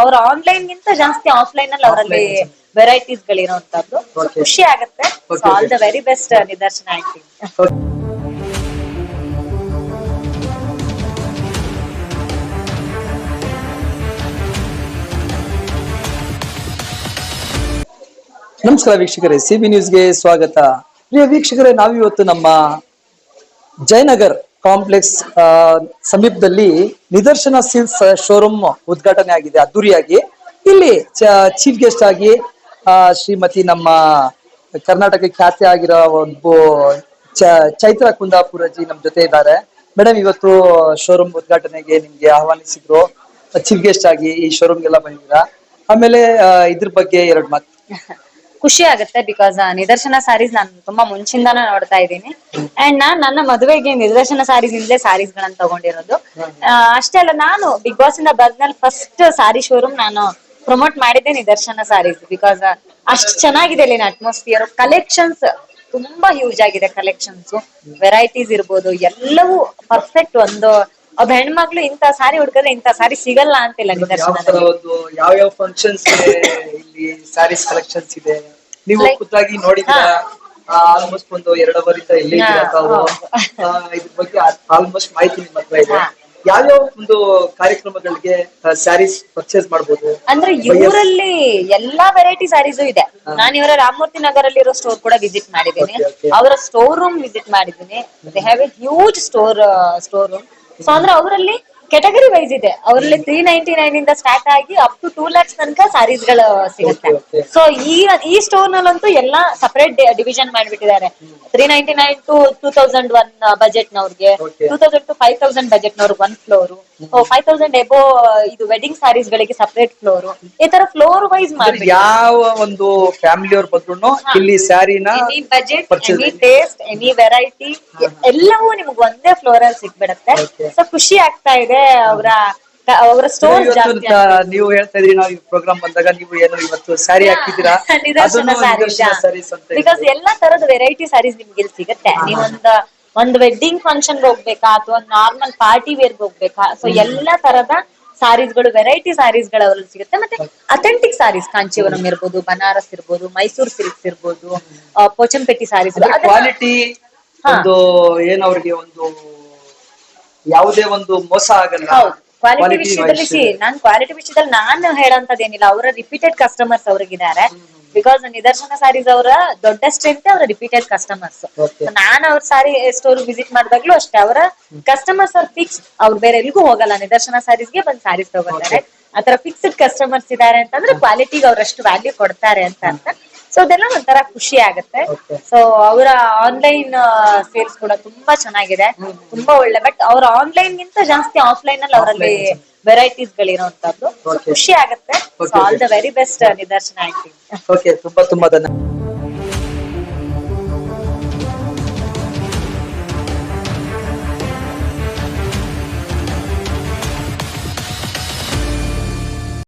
ಅವ್ರ ಆನ್ಲೈನ್ ಗಿಂತ ಜಾಸ್ತಿ ಆಫ್ಲೈನ್ ಅಲ್ಲಿ ಅವರಲ್ಲಿ ವೆರೈಟೀಸ್ ಗಳಿರುವಂತದ್ದು ಖುಷಿ ಆಗುತ್ತೆ. All. The very best Nidarshana acting ನಮಸ್ಕಾರ ವೀಕ್ಷಕರೇ ಸಿ ಬಿ ನ್ಯೂಸ್ಗೆ ಸ್ವಾಗತ. ಪ್ರಿಯ ವೀಕ್ಷಕರೇ ನಾವಿವತ್ತು ನಮ್ಮ ಜಯನಗರ್ ಕಾಂಪ್ಲೆಕ್ಸ್ ಸಮೀಪದಲ್ಲಿ ನಿದರ್ಶನ ಸಿಲ್ಸ್ ಶೋರೂಮ್ ಉದ್ಘಾಟನೆ ಆಗಿದೆ, ಅದ್ದೂರಿಯಾಗಿ. ಇಲ್ಲಿ ಚೀಫ್ ಗೆಸ್ಟ್ ಆಗಿ ಶ್ರೀಮತಿ ನಮ್ಮ ಕರ್ನಾಟಕ ಖ್ಯಾತಿ ಆಗಿರೋ ಚ- ಚೈತ್ರ ಕುಂದಾಪುರಜಿ ನಮ್ ಜೊತೆ ಇದ್ದಾರೆ. ಮೇಡಮ್ ಇವತ್ತು ಶೋರೂಮ್ ಉದ್ಘಾಟನೆಗೆ ನಿಮ್ಗೆ ಆಹ್ವಾನಿಸಿದ್ರು. ಚೀಫ್ ಗೆಸ್ಟ್ ಆಗಿ ಈ ಶೋರೂಮ್ಗೆಲ್ಲ ಬಂದಿದ್ದೀರಾ. ಆಮೇಲೆ ಇದ್ರ ಬಗ್ಗೆ ಎರಡು ಮಾತು. ಖುಷಿ ಆಗುತ್ತೆ ಬಿಕಾಸ್ ನಿದರ್ಶನ ಸಾರೀಸ್ ನಾನು ತುಂಬಾ ಮುಂಚಿಂದಾನು ನೋಡ್ತಾ ಇದ್ದೀನಿ. ಅಂಡ್ ನಾನ್ ನನ್ನ ಮದುವೆಗೆ ನಿದರ್ಶನ ಸಾರೀಸ್ ಇಂದಲೇ ಸಾರೀಸ್ ಗಳನ್ನ ತಗೊಂಡಿರೋದು. ಅಷ್ಟೇ ಅಲ್ಲ, ನಾನು ಬಿಗ್ ಬಾಸ್ ಇಂದ ಬಂದ್ಮೇಲೆ ಫಸ್ಟ್ ಸಾರಿ ಶೋರೂಮ್ ನಾನು ಪ್ರಮೋಟ್ ಮಾಡಿದ್ದೆ ನಿದರ್ಶನ ಸಾರೀಸ್ ಬಿಕಾಸ್ ಅಷ್ಟು ಚೆನ್ನಾಗಿದೆ ಅಲ್ಲಿನ ಅಟ್ಮಾಸ್ಫಿಯರ್ ಕಲೆಕ್ಷನ್ಸ್ ತುಂಬಾ ಹ್ಯೂಜ್ ಆಗಿದೆ ಕಲೆಕ್ಷನ್ಸ್ ವೆರೈಟೀಸ್ ಇರ್ಬೋದು, ಎಲ್ಲವೂ ಪರ್ಫೆಕ್ಟ್ ಒಂದು ಒಬ್ಬ ಹೆಣ್ಮಕ್ಳು ಇಂತ ಸಾರಿ ಹುಡ್ಕಿದ್ರೆ ಇಂತ ಸಾರಿ ಸಿಗಲ್ಲ ಅಂತಿಲ್ಲ ಯಾವ ಯಾವ ಯಾವ ಫಂಕ್ಷನ್ಸ್ ಇಲ್ಲಿ ಸ್ಯಾರೀಸ್ ಕಲೆಕ್ಷನ್ಸ್ ಇದೆ? ನೀವು ಖುದ್ದಾಗಿ ನೋಡಿದ್ರ ಆಲ್ಮೋಸ್ಟ್ ಒಂದು ಎರಡೂವರಿಂದ ಇಲ್ಲಿ ಹಾ, ಇದ್ದೀರಾ ಆ, ಇದ್ರ ಬಗ್ಗೆ ಆಲ್ಮೋಸ್ಟ್ ಮಾಹಿತಿ ನಿಮ್ಮ ಹತ್ರ ಇದೆ. ಯಾವ್ಯಾವ ಒಂದು ಕಾರ್ಯಕ್ರಮಗಳಿಗೆ ಸ್ಯಾರೀಸ್ ಪರ್ಚೇಸ್ ಮಾಡಬಹುದು ಅಂದ್ರೆ ಇವರಲ್ಲಿ ಎಲ್ಲಾ ವೆರೈಟಿ ಸ್ಯಾರೀಸು ಇದೆ. ನಾನು ಇವರ ರಾಮಮೂರ್ತಿ ನಗರಲ್ಲಿರೋ ಸ್ಟೋರ್ ಕೂಡ ವಿಸಿಟ್ ಮಾಡಿದ್ದೀನಿ. ಅವರ ಸ್ಟೋರ್ ರೂಮ್ ವಿಸಿಟ್ ಮಾಡಿದ್ದೀನಿ. They have a huge store store room so ಅಂದ್ರೆ ಅವರಲ್ಲಿ ಕೆಟಗರಿ ವೈಸ್ ಇದೆ. ಅವರಲ್ಲಿ ತ್ರೀ ನೈನ್ಟಿ ನೈನ್ ಇಂದ ಸ್ಟಾರ್ಟ್ ಆಗಿ ಅಪ್ ಟು ಟೂ ಲ್ಯಾಕ್ಸ್ ತನಕ ಸ್ಯಾರೀಸ್ಗಳು ಸಿಗುತ್ತೆ. ಸೊ ಈ ಈ ಸ್ಟೋರ್ ನಲ್ಲಂತೂ ಎಲ್ಲಾ ಸಪರೇಟ್ ಡಿವಿಷನ್ ಮಾಡಿಬಿಟ್ಟಿದ್ದಾರೆ. Three ninety nine to two thousand one budget ನವ್ರಿಗೆ. Two thousand to five thousand budget ನವ್ರಿಗೆ one floor five thousand above ಇದು ವೆಡ್ಡಿಂಗ್ ಸ್ಯಾರೀಸ್ ಗಳಿಗೆ ಸಪರೇಟ್ ಫ್ಲೋರ್ ಈ ತರ ಫ್ಲೋರ್ ವೈಸ್ ಮಾಡಿ ಯಾವ ಒಂದು ಫ್ಯಾಮಿಲಿ ಅವ್ರು ಬಂದ್ರು ಇಲ್ಲಿ ಸ್ಯಾರಿನ any budget any taste any variety ಎಲ್ಲವೂ ನಿಮ್ಗೆ ಒಂದೇ ಫ್ಲೋರ್ ಅಲ್ಲಿ ಸಿಗ್ಬಿಡತ್ತೆ. ಸೊ ಖುಷಿ ಆಗ್ತಾ ಇದೆ. ಅವರ ಅವರ ಸ್ಟೋರ್ ಇವತ್ತು ಜಾಸ್ತಿ ನೀವು ಹೇಳ್ತಾ ಇದ್ರಿ ನಾವು ಈ ಪ್ರೋಗ್ರಾಮ್ ಬಂದಾಗ ನೀವು ಏನು ಇವತ್ತು ಸ್ಯಾರಿ ಹಾಕಿದ್ದೀರಾ? ನಿದರ್ಶನ ಸ್ಯಾರೀಸ್ ಬಿಕಾಸ್ ಎಲ್ಲಾ ತರದ ವೆರೈಟಿ ಸ್ಯಾರೀಸ್ ನಿಮ್ಗೆ ಇಲ್ಲಿ ಸಿಗುತ್ತೆ. ನೀವೊಂದ ಒಂದ್ ವೆಡ್ಡಿಂಗ್ ಫಂಕ್ಷನ್ ಹೋಗ್ಬೇಕಾ ಅಥವಾ ನಾರ್ಮಲ್ ಪಾರ್ಟಿ ವೇರ್ ಹೋಗ್ಬೇಕಾ? ಸೊ ಎಲ್ಲಾ ತರದ ಸಾರೀಸ್ಗಳು ವೆರೈಟಿ ಸಾರೀಸ್ಗಳು ಅವರಲ್ಲಿ ಸಿಗುತ್ತೆ. ಮತ್ತೆ ಅಥೆಂಟಿಕ್ ಸಾರೀಸ್ ಕಾಂಚೀವರಂ ಇರ್ಬೋದು ಬನಾರಸ್ ಇರ್ಬೋದು ಮೈಸೂರ್ ಸಿಲ್ಕ್ಸ್ ಇರ್ಬೋದು ಪೋಚಂಪೆಟ್ಟಿ ಪೋಚಂಪೇಟಿ ಸಾರೀಸ್ ಕ್ವಾಲಿಟಿ. ಒಂದು ಏನ್ ಅವ್ರಿಗೆ ಒಂದು ಯಾವುದೇ ಒಂದು ಮೋಸ ಆಗಲ್ಲ. ಕ್ವಾಲಿಟಿ ವಿಷಯದಲ್ಲಿ ನಾನ್ ಕ್ವಾಲಿಟಿ ವಿಷಯದಲ್ಲಿ ನಾನು ಹೇಳಂತದೇನಿಲ್ಲ ಏನಿಲ್ಲ ಅವರ ರಿಪೀಟೆಡ್ ಕಸ್ಟಮರ್ಸ್ ಅವ್ರಿಗಿದ್ದಾರೆ. ಬಿಕಾಸ್ ನಿದರ್ಶನ ಸಾರೀಸ್ ಅವರ ದೊಡ್ಡ ಸ್ಟ್ರೆಂತ್ ಅವರ ರಿಪೀಟೆಡ್ ಕಸ್ಟಮರ್ಸ್. ನಾನು ಅವ್ರ ಸಾರಿ ಸ್ಟೋರ್ ವಿಸಿಟ್ ಮಾಡಿದಾಗ್ಲೂ ಅಷ್ಟೇ. ಅವರ ಕಸ್ಟಮರ್ಸ್ ಅವ್ರ ಫಿಕ್ಸ್ ಅವ್ರು ಬೇರೆ ಎಲ್ಲಿಗೂ ಹೋಗಲ್ಲ. ನಿದರ್ಶನ ಸಾರೀಸ್ಗೆ ಬಂದ್ ಸಾರೀಸ್ ತಗೋತಾರೆ ಆತರ ಫಿಕ್ಸ್ಡ್ ಕಸ್ಟಮರ್ಸ್ ಇದಾರೆ ಅಂತಂದ್ರೆ ಕ್ವಾಲಿಟಿಗೆ ಅವ್ರಷ್ಟು ವ್ಯಾಲ್ಯೂ ಕೊಡ್ತಾರೆ ಅಂತ ಅರ್ಥ. ಸೊ ಅದೆಲ್ಲ ಒಂಥರ ಖುಷಿ ಆಗುತ್ತೆ. ಸೊ ಅವರ ಆನ್ಲೈನ್ ಸೇಲ್ಸ್ ಕೂಡ ತುಂಬಾ ಚೆನ್ನಾಗಿದೆ. ತುಂಬಾ ಒಳ್ಳೆ. ಬಟ್ ಅವ್ರ ಆನ್ಲೈನ್ ಗಿಂತ ಜಾಸ್ತಿ ಆಫ್ಲೈನ್ ಅಲ್ಲಿ ಅವರಲ್ಲಿ ವೆರೈಟೀಸ್ ಗಳಿರೋಂತದ್ದು So ಖುಷಿ ಆಗುತ್ತೆ. ಆಲ್. ದ ವೆರಿ ಬೆಸ್ಟ್ ನಿದರ್ಶನ ಆಯ್ತು ಓಕೆ ತುಂಬಾ ತುಂಬಾ ಧನ್ಯವಾದ